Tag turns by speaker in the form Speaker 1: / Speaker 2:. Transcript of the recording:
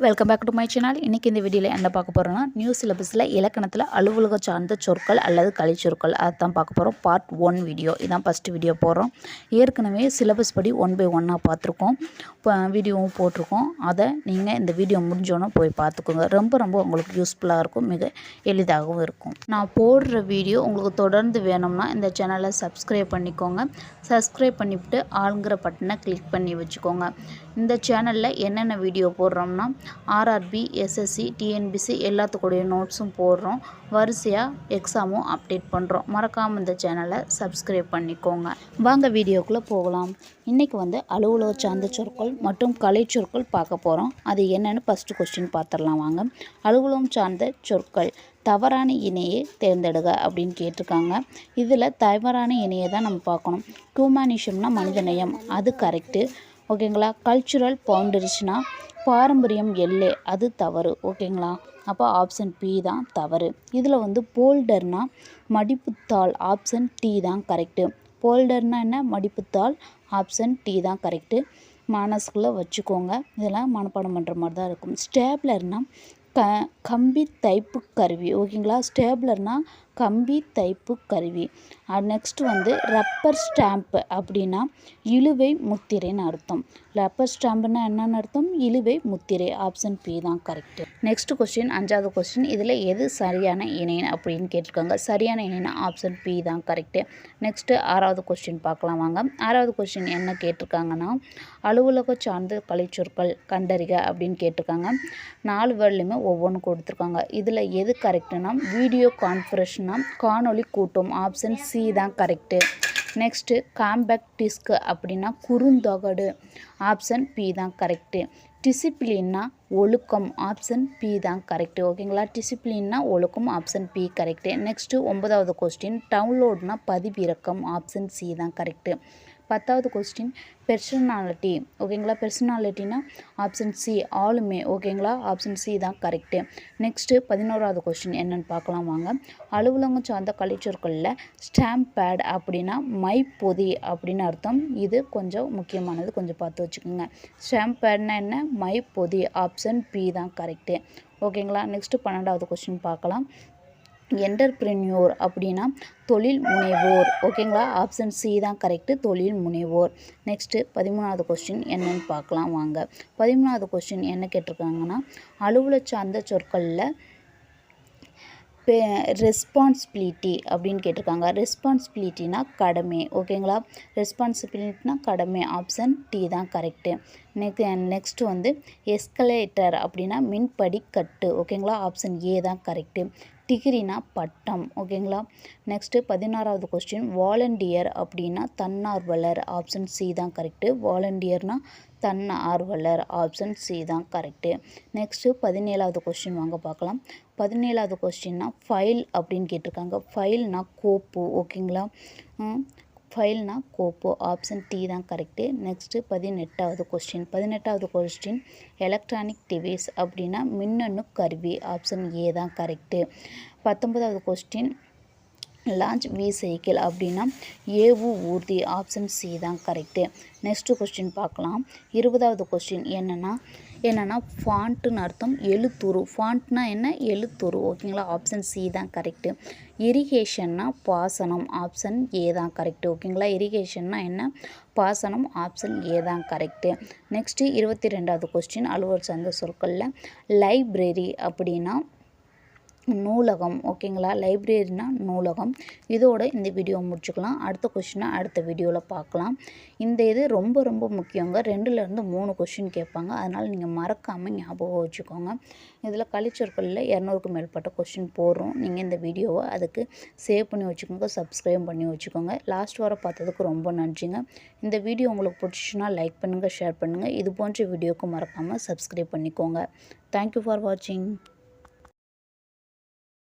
Speaker 1: Welcome back to my channel இன்றைக்கி இந்த வீடியோவில் என்ன பார்க்க போகிறோம்னா நியூ சிலபஸில் இலக்கணத்தில் அலுவலக சார்ந்த சொற்கள் அல்லது கலைச்சொற்கள் அதுதான் பார்க்க போகிறோம் பார்ட் ஒன் வீடியோ இதான் ஃபஸ்ட்டு வீடியோ போடுறோம் ஏற்கனவே சிலபஸ் படி ஒன் பை ஒன்னாக பார்த்துருக்கோம். வீடியோவும் போட்டிருக்கோம். அதை நீங்கள் இந்த வீடியோ முடிஞ்சோன்னே போய் பார்த்துக்கோங்க. ரொம்ப ரொம்ப உங்களுக்கு யூஸ்ஃபுல்லாக இருக்கும். மிக எளிதாகவும் இருக்கும். நான் போடுற வீடியோ உங்களுக்கு தொடர்ந்து வேணும்னா இந்த சேனலை சப்ஸ்கிரைப் பண்ணிக்கோங்க. சப்ஸ்கிரைப் பண்ணிவிட்டு ஆளுங்கிற பட்டனை கிளிக் பண்ணி வச்சுக்கோங்க. இந்த சேனலில் என்னென்ன வீடியோ போடுறோம்னா ஆர்ஆர்பி எஸ்எஸ்சி டிஎன்பிசி எல்லாத்துக்குடைய நோட்ஸும் போடுறோம். வரிசையாக எக்ஸாமும் அப்டேட் பண்ணுறோம் மறக்காமல் இந்த சேனலை சப்ஸ்கிரைப் பண்ணிக்கோங்க. வாங்க வீடியோக்குள்ளே போகலாம். இன்றைக்கி வந்து அலுவலக சார்ந்த சொற்கள் மற்றும் கலை சொற்கள் பார்க்க போகிறோம் அது என்னென்னு ஃபஸ்ட்டு கொஸ்டின் பார்த்துடலாம் வாங்க. அலுவலகம் சார்ந்த சொற்கள். தவறான இணையை தேர்ந்தெடுக அப்படின்னு கேட்டிருக்காங்க. இதில் தவறான இணையை தான் நம்ம பார்க்கணும். ஹியூமனிஷம்னா மனிதநேயம். அது கரெக்டு ஓகேங்களா? கல்ச்சுரல் பவுண்டரிஸ்னால் பாரம்பரியம் எல்லை அது தவறு. ஓகேங்களா? அப்போ ஆப்ஷன் பி தான் தவறு. இதில் வந்து போல்டர்னா மடிப்புத்தாள் ஆப்ஷன் டி தான் கரெக்டு போல்டர்னா என்ன? மடிப்புத்தாள் ஆப்ஷன் டி தான் கரெக்டு மனசுக்குள்ளே வச்சுக்கோங்க. இதெல்லாம் மனப்பாடம் பண்ணுற மாதிரி தான் இருக்கும். ஸ்டேப்லர்னால் க கம்பி தைப்பு கருவி. ஓகேங்களா? ஸ்டேப்லர்னால் கம்பி தைப்பு கருவி. நெக்ஸ்ட்டு வந்து ரப்பர் ஸ்டாம்ப்பு அப்படின்னா இழுவை முத்திரைன்னு அர்த்தம். ரப்பர் ஸ்டாம்புன்னா என்னென்னு அர்த்தம்? இழுவை முத்திரை ஆப்ஷன் பி தான் கரெக்டு நெக்ஸ்ட் கொஸ்டின் அஞ்சாவது கொஸ்டின் இதில் எது சரியான இணை அப்படின்னு கேட்டிருக்காங்க. சரியான இணைனா ஆப்ஷன் பி தான் கரெக்டு நெக்ஸ்ட்டு ஆறாவது கொஸ்டின் பார்க்கலாம் வாங்க. ஆறாவது கொஸ்டின் என்ன கேட்டிருக்காங்கன்னா அலுவலக சார்ந்த கலைச்சொற்கள் கண்டறிக அப்படின்னு கேட்டிருக்காங்க. நாலு வேர்லையுமே ஒவ்வொன்றும் கொடுத்துருக்காங்க. இதில் எது கரெக்டுனா வீடியோ ஆப்ஷன்னா காணொளி கூட்டம். ஆப்ஷன் சி தான் கரெக்டு நெக்ஸ்ட்டு காம்பேக்ட் டிஸ்க் அப்படின்னா குறுந்தொகடு. ஆப்ஷன் பி தான் கரெக்டு டிசிப்ளின்னா ஒழுக்கம். ஆப்ஷன் பி தான் கரெக்டு ஓகேங்களா? டிசிப்ளின்னா ஒழுக்கம். ஆப்ஷன் பி கரெக்டு நெக்ஸ்ட்டு ஒன்பதாவது கொஸ்டின் டவுன்லோட்னா பதிவிறக்கம். ஆப்ஷன் சி தான் கரெக்டு பத்தாவது கொஸ்டின் பெர்சனாலிட்டி ஓகேங்களா பெர்சனாலிட்டினா ஆப்ஷன் சி ஆளுமே. ஓகேங்களா ஆப்ஷன் சி தான் கரெக்டு நெக்ஸ்ட்டு பதினோராவது கொஸ்டின் என்னென்னு பார்க்கலாம் வாங்க. அலுவலகம் சார்ந்த கலைச்சொற்களில் ஸ்டாம்ப் பேட் அப்படின்னா மை பொதி அப்படின்னு அர்த்தம். இது கொஞ்சம் முக்கியமானது. கொஞ்சம் பார்த்து வச்சுக்கோங்க. ஸ்டாம்ப் பேட்னா என்ன? மை பொதி. ஆப்ஷன் பி தான் கரெக்டு ஓகேங்களா நெக்ஸ்ட்டு பன்னெண்டாவது கொஸ்டின் பார்க்கலாம். என்டர்பிரினியோர் அப்படின்னா தொழில் முனைவோர். ஓகேங்களா ஆப்ஷன் சி தான் கரெக்டு தொழில் முனைவோர். நெக்ஸ்ட்டு பதிமூணாவது கொஸ்டின் என்னன்னு பார்க்கலாம் வாங்க. பதிமூணாவது கொஸ்டின் என்ன கேட்டிருக்காங்கன்னா அலுவல சார்ந்த சொற்களில் பே ரெஸ்பான்சிபிலிட்டி அப்படின்னு கேட்டிருக்காங்க. ரெஸ்பான்சிபிலிட்டினா கடமை. ஓகேங்களா ரெஸ்பான்சிபிலிட்டினா கடமை. ஆப்ஷன் டி தான் கரெக்டு நெக் நெக்ஸ்ட்டு வந்து எஸ்கலேட்டர் அப்படின்னா மின்படிக்கட்டு. ஓகேங்களா ஆப்ஷன் ஏ தான் கரெக்டு டிகிரினா பட்டம் ஓகேங்களா? நெக்ஸ்ட்டு பதினாறாவது கொஸ்டின் வாலண்டியர் அப்படின்னா தன்னார்வலர் ஆப்ஷன் சி தான் கரெக்டு வாலண்டியர்னா தன் ஆர்வலர் ஆப்ஷன் சி தான் கரெக்டு நெக்ஸ்ட்டு பதினேழாவது கொஸ்டின் வாங்க பார்க்கலாம். பதினேழாவது கொஸ்டின்னா ஃபைல் அப்படின்னு கேட்டிருக்காங்க. ஃபைல்னா கோப்பு ஓகேங்களா? ஃபைல்னா கோப்போ ஆப்ஷன் டி தான் கரெக்டு நெக்ஸ்ட்டு பதினெட்டாவது கொஸ்டின் பதினெட்டாவது கொஸ்டின் எலக்ட்ரானிக் டிவைஸ் அப்படின்னா மின்னணு கருவி ஆப்ஷன் ஏ தான் கரெக்டு பத்தொன்பதாவது கொஸ்டின் லான்ச் வி சைக்கிள் அப்படின்னா ஏவு ஊர்தி ஆப்ஷன் சி தான் கரெக்டு நெக்ஸ்ட்டு கொஸ்டின் பார்க்கலாம். இருபதாவது கொஸ்டின் என்னென்னா என்னென்னா ஃபாண்ட்டுன்னு அர்த்தம் எழுத்துரு. ஃபாண்ட்னா என்ன? எழுத்துரு. ஓகேங்களா ஆப்ஷன் சி தான் கரெக்டு இரிகேஷன்னா பாசனம். ஆப்ஷன் ஏ தான் கரெக்டு ஓகேங்களா இரிகேஷன்னா என்ன? பாசனம். ஆப்ஷன் ஏ தான் கரெக்டு நெக்ஸ்ட்டு இருபத்தி ரெண்டாவது கொஸ்டின் அலுவலர் சார்ந்த சொற்களில் லைப்ரரி அப்படின்னா நூலகம் ஓகேங்களா? லைப்ரரினா நூலகம். இதோட இந்த வீடியோ முடிச்சுக்கலாம். அடுத்த கொஷினை அடுத்த வீடியோவில் பார்க்கலாம். இந்த இது ரொம்ப ரொம்ப முக்கியங்க. ரெண்டுலேருந்து மூணு கொஷின் கேட்பாங்க. அதனால் நீங்கள் மறக்காமல் ஞாபகம் வச்சுக்கோங்க. இதில் கலிச்சொற்களில் இரநூறுக்கு மேற்பட்ட கொஷின் போடுறோம். நீங்கள் இந்த வீடியோவை அதுக்கு சேவ் பண்ணி வச்சுக்கோங்க சப்ஸ்கிரைப் பண்ணி வச்சுக்கோங்க. லாஸ்ட் வர பார்த்ததுக்கு ரொம்ப நன்றிங்க. இந்த வீடியோ உங்களுக்கு பிடிச்சிச்சுன்னா லைக் பண்ணுங்கள் ஷேர் பண்ணுங்கள் இது போன்ற வீடியோக்கு மறக்காமல் சப்ஸ்கிரைப் பண்ணிக்கோங்க. தேங்க்யூ ஃபார் வாட்சிங்